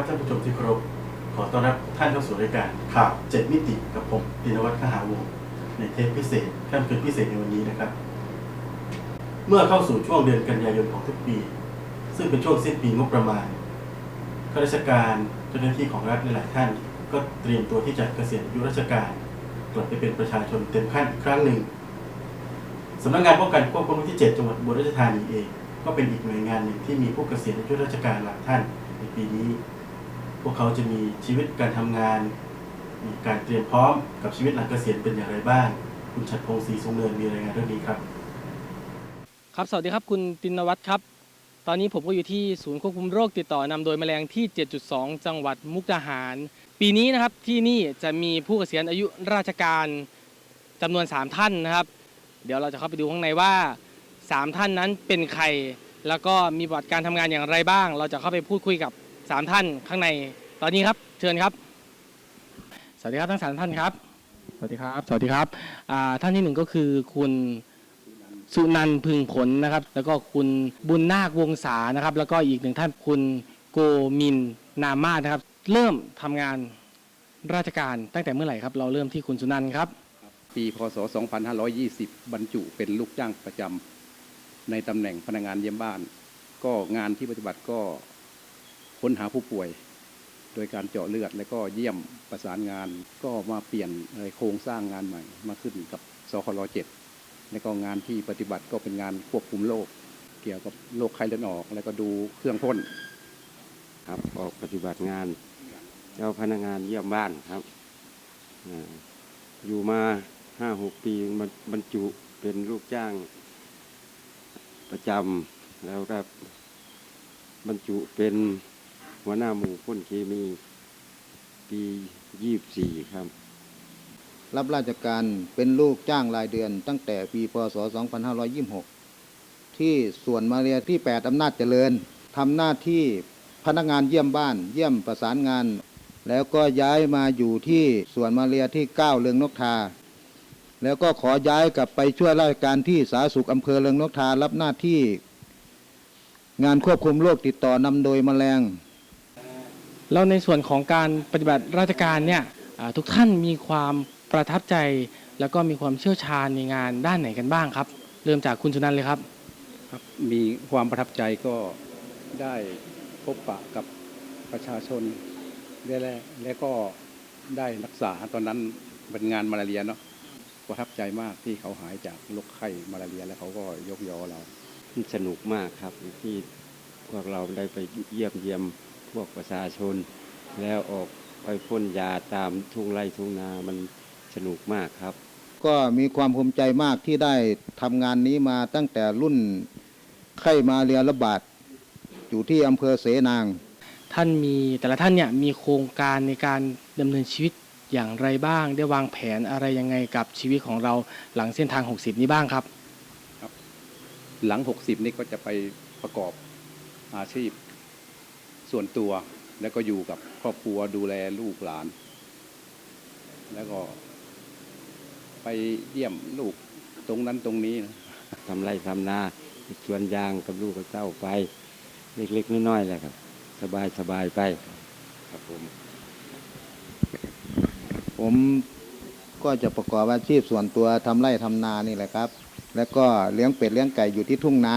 ครับท่านผู้ชมที่เคารพขอต้อนรับท่านเข้าสู่รายการข่าวเจ็ดมิติกับผมตินวัฒน์ขหาวงศ์ในเทปพิเศษค่ำคืนพิเศษในวันนี้นะครับ เมื่อเข้าสู่ช่วงเดือนกันยายนของทุกปี ซึ่งเป็นช่วงสิ้นปีงบประมาณข้าราชการเจ้าหน้าที่ของรัฐหลายๆท่าน ก็เตรียมตัวที่จะเกษียณอายุราชการกลับไปเป็นประชาชนเต็มขั้นอีกครั้งหนึ่งสำนักงานป้องกันควบคุมที่ 7 จังหวัดอุบลราชธานีเอง ก็เป็นอีกหน่วยงานหนึ่งที่มีผู้เกษียณอายุราชการหลายท่านในปีนี้ พวกเขาจะมีชีวิตการทำงาน มีการเตรียมพร้อมกับชีวิตหลังเกษียณเป็นอย่างไรบ้าง คุณชัดพงศ์ศรีทรงเนินมีรายงานเรื่องนี้ครับ ครับสวัสดีครับคุณตินวัฒน์ครับ ตอนนี้ผมก็อยู่ที่ศูนย์ควบคุมโรคติดต่อนำโดยแมลงที่ 7.2 จังหวัดมุกดาหาร ปีนี้นะครับที่นี่จะมีผู้เกษียณอายุราชการจำนวน 3 ท่านนะครับ เดี๋ยวเราจะเข้าไปดูข้างในว่า 3 ท่านนั้นเป็นใคร แล้วก็มีประวัติการทำงานอย่างไรบ้าง เราจะเข้าไปพูดคุยกับ 3 ท่านข้างในตอนนี้ครับเชิญครับ สวัสดีครับทั้งสามท่านครับ สวัสดีครับ สวัสดีครับอ่าท่านที่หนึ่งก็คือคุณสุนันท์พึงผลนะครับ แล้วก็คุณบุญนาควงศานะครับ แล้วก็อีกหนึ่งท่านคุณโกมินนามาศนะครับ เริ่มทำงานราชการตั้งแต่เมื่อไหร่ครับ เราเริ่มที่คุณสุนันท์ครับ ปีพศ 2520 บรรจุเป็นลูกจ้างประจำในตำแหน่งพนักงานเยี่ยมบ้าน ก็งานที่ปฏิบัติก็ ค้นหาผู้ป่วย โดยการเจาะเลือดและก็เยี่ยมประสานงาน ก็มาเปลี่ยนโครงสร้างงานใหม่ มาขึ้นกับสคล7และก็งานที่ปฏิบัติก็เป็นงานควบคุมโรคเกี่ยวกับโรคไข้เลือดออก แล้วก็ดูเครื่องพ่นครับออกปฏิบัติงาน เจ้าพนักงานเยี่ยมบ้านครับอ่าอยู่มาห้าหกปีมันบรรจุเป็นลูกจ้างประจำแล้วก็บรรจุเป็น หัวหน้าหมู่พ่นเคมีปียี่สี่ครับ รับราชการเป็นลูกจ้างรายเดือน ตั้งแต่ปีพศ 2526 ที่ส่วนมาเรียที่ 8 อำนาจเจริญทำหน้าที่พนักงานเยี่ยมบ้าน เยี่ยมประสานงาน แล้วก็ย้ายมาอยู่ที่ส่วนมาเรียที่ 9 เรืองนกทา แล้วก็ขอย้ายกลับไปช่วยราชการที่สาธารณสุขอำเภอเรืองนกทารับหน้าที่ งานควบคุมโรคติดต่อนำโดยแมลง แล้วในส่วนของการปฏิบัติราชการเนี่ยอ่าทุกท่านมีความประทับใจ แล้วก็มีความเชี่ยวชาญในงานด้านไหนกันบ้างครับ เริ่มจากคุณสุนันท์เลยครับครับมีความประทับใจก็ได้พบปะกับประชาชนได้แลกและก็ได้รักษาตอนนั้นเป็นงานมาลาเรียเนาะประทับใจมากที่เขาหายจากโรคไข้มาลาเรียแล้วเขาก็ยกยอเราสนุกมากครับที่พวกเราได้ไปเยี่ยมเยี่ยม พวกประชาชน แล้วออกไปพ่นยาตามทุ่งไร่ทุ่งนามันสนุกมากครับ ก็มีความภูมิใจมากที่ได้ทำงานนี้มาตั้งแต่รุ่นไข้มาเรียระบาดอยู่ที่อำเภอเสนาง ท่านมีแต่ละท่านเนี่ยมีโครงการในการดำเนินชีวิตอย่างไรบ้าง ได้วางแผนอะไรยังไงกับชีวิตของเราหลังเส้นทาง 60 นี้บ้างครับ หลัง 60 นี่ก็จะไปประกอบอาชีพ ส่วนตัว แล้วก็อยู่กับครอบครัวดูแลลูกหลาน แล้วก็ ไปเยี่ยมลูกตรงนั้นตรงนี้นะทำไรทำนาสวนยางกับลูกกับเต้าไป เล็กๆน้อยๆแหละครับ สบายสบายๆไปครับผม ผมก็จะประกอบอาชีพส่วนตัวทำไร่ทำนานี่แหละครับ แล้วก็เลี้ยงเป็ดเลี้ยงไก่อยู่ที่ทุ่งนา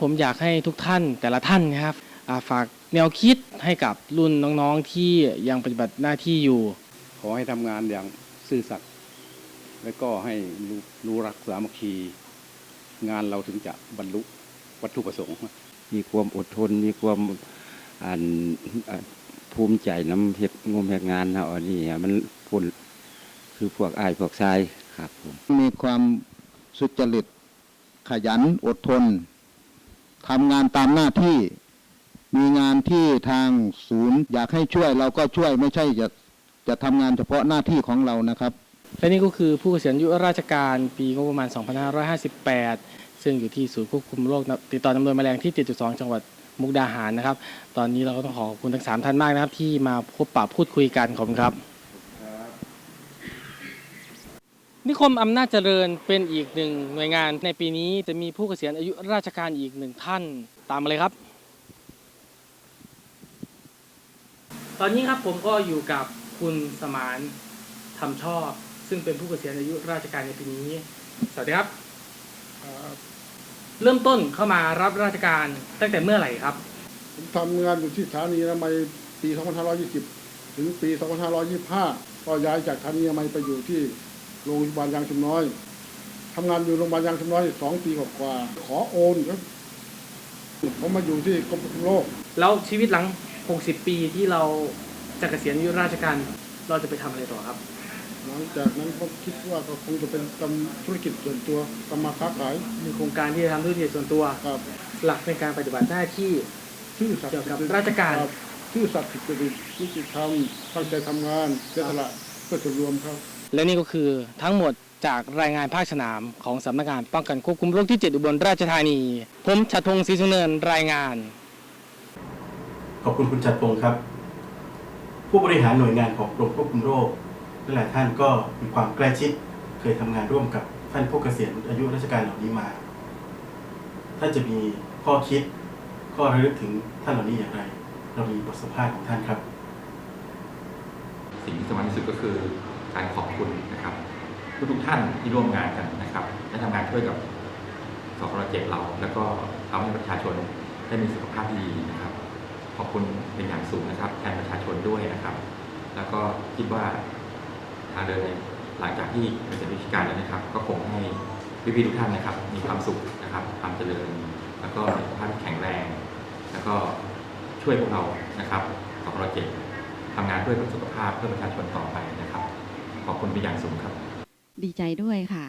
ผมอยากให้ทุกท่านแต่ละท่านนะครับอ่าฝาก แนวคิดให้กับรุ่นน้องๆที่ยังปฏิบัติหน้าที่อยู่ ขอให้ทำงานอย่างซื่อสัตย์แล้วก็ให้รู้รู้รักสามัคคี งานเราถึงจะบรรลุวัตถุประสงค์ มีความอดทนมีความอันอ่าภูมิใจน้ำเฮ็ดงมเฮ็ดงานนะอันนี้อะมันพุ่นคือพวกอายพวกชายครับผมมีความสุจริตขยันอดทนทำงานตามหน้าที่ มีงานที่ทางศูนย์ อยากให้ช่วยเราก็ช่วยไม่ใช่จะจะทำงานเฉพาะหน้าที่ของเรานะครับ และนี่ก็คือผู้เกษียณอายุราชการปีงบประมาณ 2558 ซึ่งอยู่ที่ศูนย์ควบคุมโรคติดต่อนำโดยแมลงที่ 7.2 จังหวัดมุกดาหารนะครับ ตอนนี้เราก็ต้องขอขอบคุณทั้งสามท่านมากนะครับ ที่มาพบปะพูดคุยกันขอบคุณครับ นิคมอำนาจเจริญเป็นอีกหนึ่งหน่วยงานในปีนี้จะมีผู้เกษียณอายุราชการอีกหนึ่งท่านตามมาเลยครับ ตอนนี้ครับผมก็อยู่กับคุณสมานทำชอบ ซึ่งเป็นผู้เกษียณอายุราชการในปีนี้ สวัสดีครับ เริ่มต้นเข้ามารับราชการตั้งแต่เมื่อไหร่ครับ ผมทำงานอยู่ที่สถานีอนามัยปี 2520 ถึงปี 2525 ก็ย้ายจากสถานีอนามัยไปอยู่ที่โรงพยาบาลยางชุมน้อยทำงานอยู่โรงพยาบาลยางชุมน้อยสองปีกว่าๆขอโอนครับผมมาอยู่ที่กรมควบคุมโรคแล้วชีวิตหลัง 60 ปีที่เราจะเกษียณอายุราชการเราจะไปทำอะไรต่อครับ หลังจากนั้นก็คิดว่าก็คงจะเป็นทำธุรกิจส่วนตัวทำมาค้าขายมีโครงการที่จะทำธุรกิจส่วนตัว ครับหลักในการปฏิบัติหน้าที่ ชื่อสัตว์เกี่ยวกับราชการ คบชื่อสัตว์ผิดจริตนิติธรรมตั้งใจทำงานเสียสละเพื่อส่วนรวมครับ และนี่ก็คือทั้งหมดจากรายงานภาคสนามของสำนักงานป้องกันควบคุมโรคที่ 7 อุบลราชธานี ผมชัดพงศ์ศรีสุเนินรายงาน ขอบคุณคุณจัดพงศ์ครับ ผู้บริหารหน่วยงานของกรมควบคุมโรคหลายท่านก็มีความใกล้ชิดเคยทำงานร่วมกับท่านผู้เกษียณอายุราชการเหล่านี้มาท่านจะมีข้อคิด ข้อระลึกถึงท่านเหล่านี้อย่างไร เรามีบทสัมภาษณ์ของท่านครับ สิ่งที่สำคัญที่สุดก็คือการขอบคุณนะครับทุกๆท่านที่ร่วมงานกันนะครับและทำงานช่วยกับสครเจ็เรา แล้วก็ทำให้ประชาชนได้มีสุขภาพที่ดีนะครับ ขอบคุณเป็นอย่างสูงนะครับ แทนประชาชนด้วยนะครับ แล้วก็คิดว่าทางเดินในหลังจากที่เป็นเสร็จราชการแล้วนะครับ ก็คงให้พี่ๆทุกท่านนะครับ มีความสุขนะครับความเจริญ แล้วก็มีสุขภาพแข็งแรง แล้วก็ช่วยพวกเรานะครับสครเจ็ทำงานเพื่อสุขภาพเพื่อประชาชนต่อไปนะครับ ขอบคุณเป็นอย่างสูงครับ ดีใจด้วยค่ะ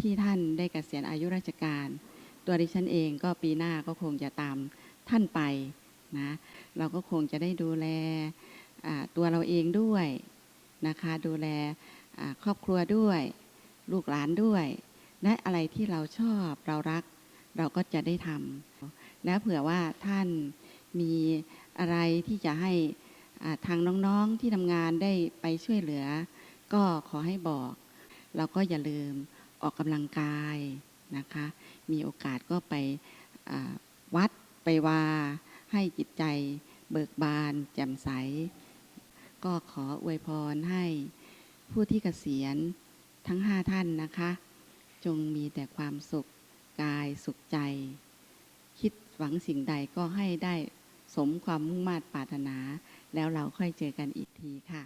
ที่ท่านได้เกษียณอายุราชการ ตัวดิฉันเองก็ปีหน้าก็คงจะตามท่านไป นะ เราก็คงจะได้ดูแลตัวเราเองด้วยนะคะ ดูแลครอบครัวด้วย ลูกหลานด้วย และอะไรที่เราชอบเรารัก เราก็จะได้ทำและเผื่อว่าท่านมีอะไรที่จะให้ทางน้องๆที่ทำงานได้ไปช่วยเหลือ ก็ขอให้บอก เราก็อย่าลืมออกกำลังกายนะคะ มีโอกาสก็ไปวัดไปวา ให้จิตใจเบิกบานแจ่มใส ก็ขออวยพรให้ผู้ที่เกษียณทั้งห้าท่านนะคะ จงมีแต่ความสุขกายสุขใจ คิดหวังสิ่งใดก็ให้ได้สมความมุ่งมา่ปรารถนา แล้วเราค่อยเจอกันอีกทีค่ะ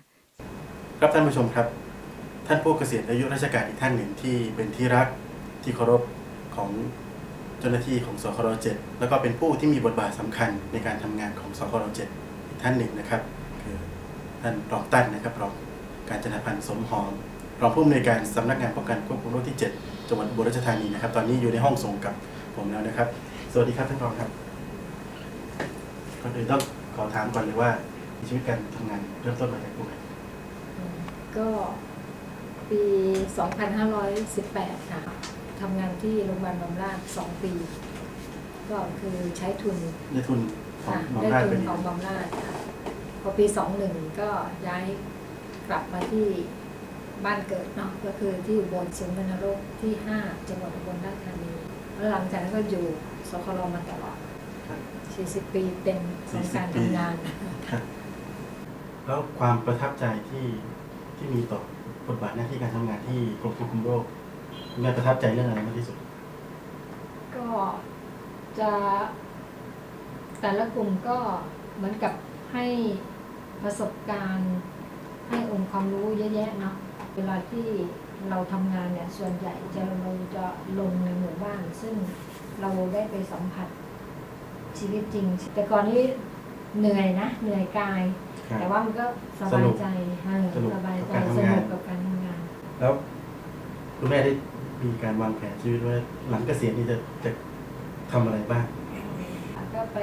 ครับท่านผู้ชมครับ ท่านผู้เกษียณอายุราชการอีกท่านหนึ่งที่เป็นที่รักที่เคารพของ เจ้าหน้าที่ของสคร7แล้วก็เป็นผู้ที่มีบทบาทสำคัญในการทำงานของสคร7อีกท่านหนึ่งนะครับ คือท่านรองตั้นนะครับรองการจนาพันธ์สมหอมรองผู้อำนวยการสำนักงานป้องกันควบคุมโรคที่ 7 จังหวัดอุบลราชธานีนะครับ ตอนนี้อยู่ในห้องส่งกับผมแล้วนะครับ สวัสดีครับท่านรองครับก่อนอื่นต้องขอถามก่อนเลยว่าชีวิตการทำงานเริ่มต้นมาจากตรงไหนก็ปี 2518 ค่ะ ทำงานที่โรงพยาบาลบำราศ2ปี ก็คือใช้ทุนได้ทุนของค่ะบำได้ราศทุเป็นนของบำราศค่ะพอปี21ก็ย้ายกลับมาที่บ้านเกิดเนาะก็คือที่อุบลศูนย์วัณโรคที่ 5 จังหวัดอุบลราชธานีแล้วหลังจากนั้นก็อยู่สครมาตลอด ครับ 40 ปีเต็มของการ40ปี ทำงาน ครับแล้วความประทับใจที่ที่มีต่อบทบาทหน้าที่การทำงานที่กรมควบคุมโรค คุณแม่ประทับใจเรื่องอะไรมากที่สุด ก็จะแต่ละกลุ่มก็เหมือนกับให้ประสบการณ์ ให้องค์ความรู้เยอะแยะเนาะเวลาที่เราทำงานเนี่ยส่วนใหญ่จะเราจะลงในหมู่บ้าน ซึ่งเราได้ไปสัมผัสชีวิตจริง แต่ก่อนนี้เหนื่อยนะ เหนื่อยกายครับแต่ว่ามันก็สบายใจเออสนุกสบายใจกับการสทำงาน นุกกับการทำงาน แล้วคุณแม่ได้ มีการวางแผนชีวิตว่าหลังเกษียณนี่จะจะทำอะไรบ้าง ก็ไป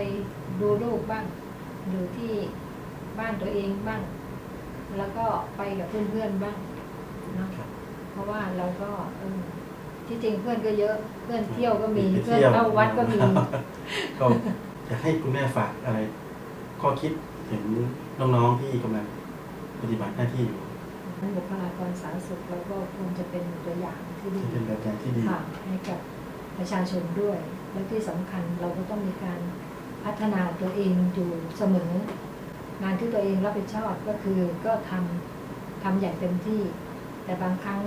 ดูลูกบ้าง อยู่ที่บ้านตัวเองบ้าง แล้วก็ไปกับเพื่อนๆบ้างเนาะครับ เพราะว่าเราก็เออที่จริงเพื่อนก็เยอะ เพื่อนเที่ยวก็มีไปเพื่อนที่ยวเข้าวัดก็มี ก็อยากให้คุณแม่ฝากอะไร ข้อคิดถึงน้องๆที่กำลังปฏิบัติหน้าที่อยู่ บุคลากรสาธารณสุขเราก็ควรจะเป็นตัวอย่างที่ดีที่เป็นแบบอย่างที่ดีค่ะให้กับประชาชนด้วย และที่สำคัญเราก็ต้องมีการพัฒนาตัวเองอยู่เสมอ งานที่ตัวเองรับผิดชอบก็คือก็ทำทำอย่างเต็มที่ แต่บางครั้ง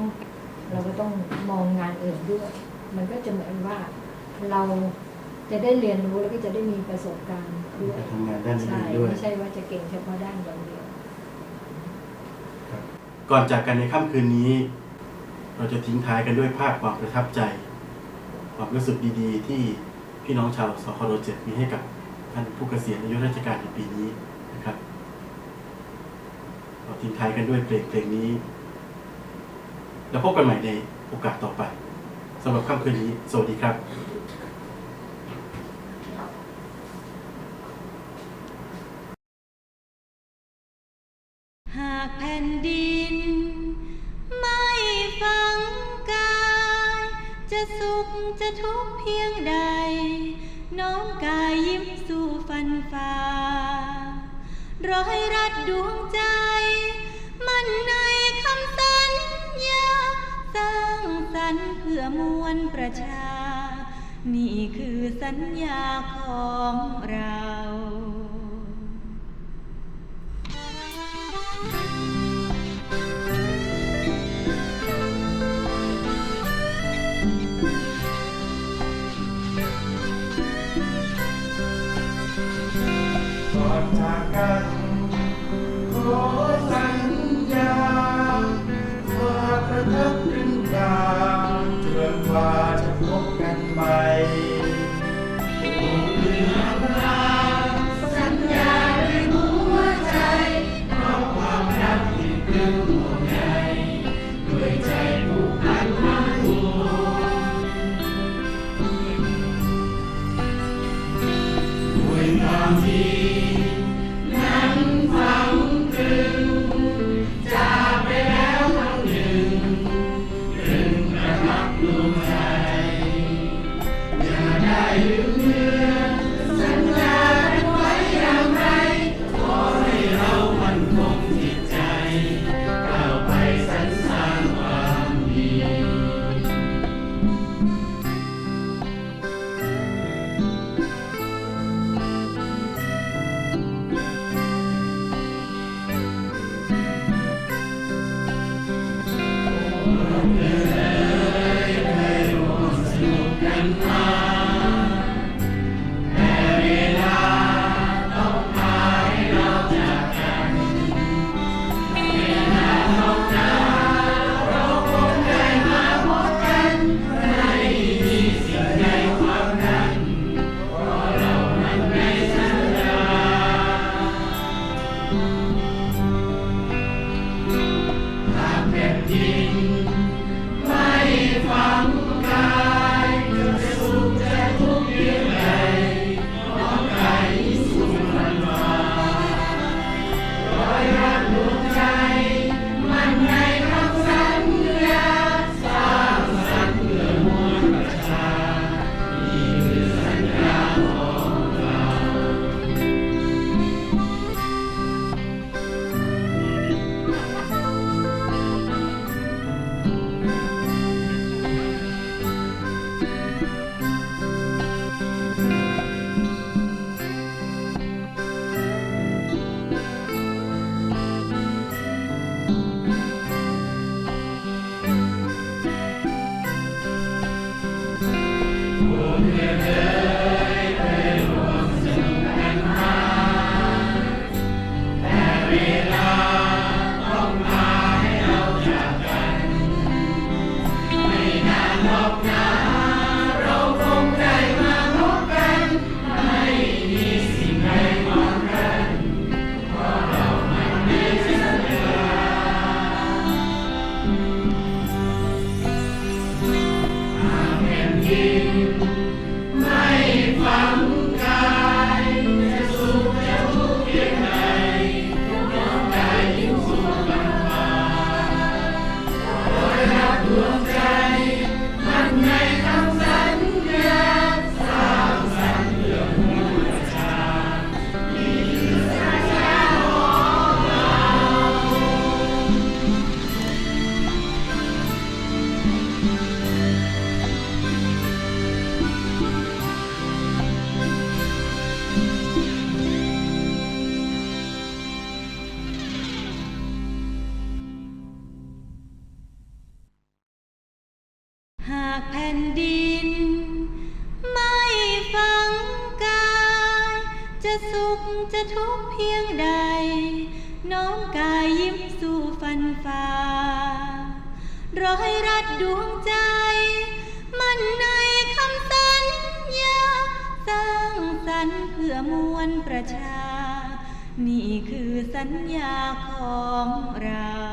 เราก็ต้องมองงานอื่นด้วย มันก็จะเหมือนว่าเราจะได้เรียนรู้แล้วก็จะได้มีประสบการณ์ด้วยไปทำงานด้านใช่อื่นๆด้วยไม่ใช่ว่าจะเก่งเฉพาะด้านอย่างเดียว ก่อนจากกันในค่ำคืนนี้ เราจะทิ้งท้ายกันด้วยภาพความประทับใจ ความรู้สึกดีๆ ที่พี่น้องชาวสครเจ็ดมีให้กับท่านผู้เกษียณอายุราชการในปีนี้นะครับเราทิ้งท้ายกันด้วยเพลงเพลงนี้ แล้วพบกันใหม่ในโอกาสต่อไปสำหรับค่ำคืนนี้ สวัสดีครับ ชา นี่คือสัญญาของเรา ห สุขจะทุกข์เพียงใด น้องกายยิ้มสู่ฟันฝ่ารอยรัดดวงใจ มันในคำสัญญา สร้างสรรค์เพื่อมวลประชา นี่คือสัญญาของเรา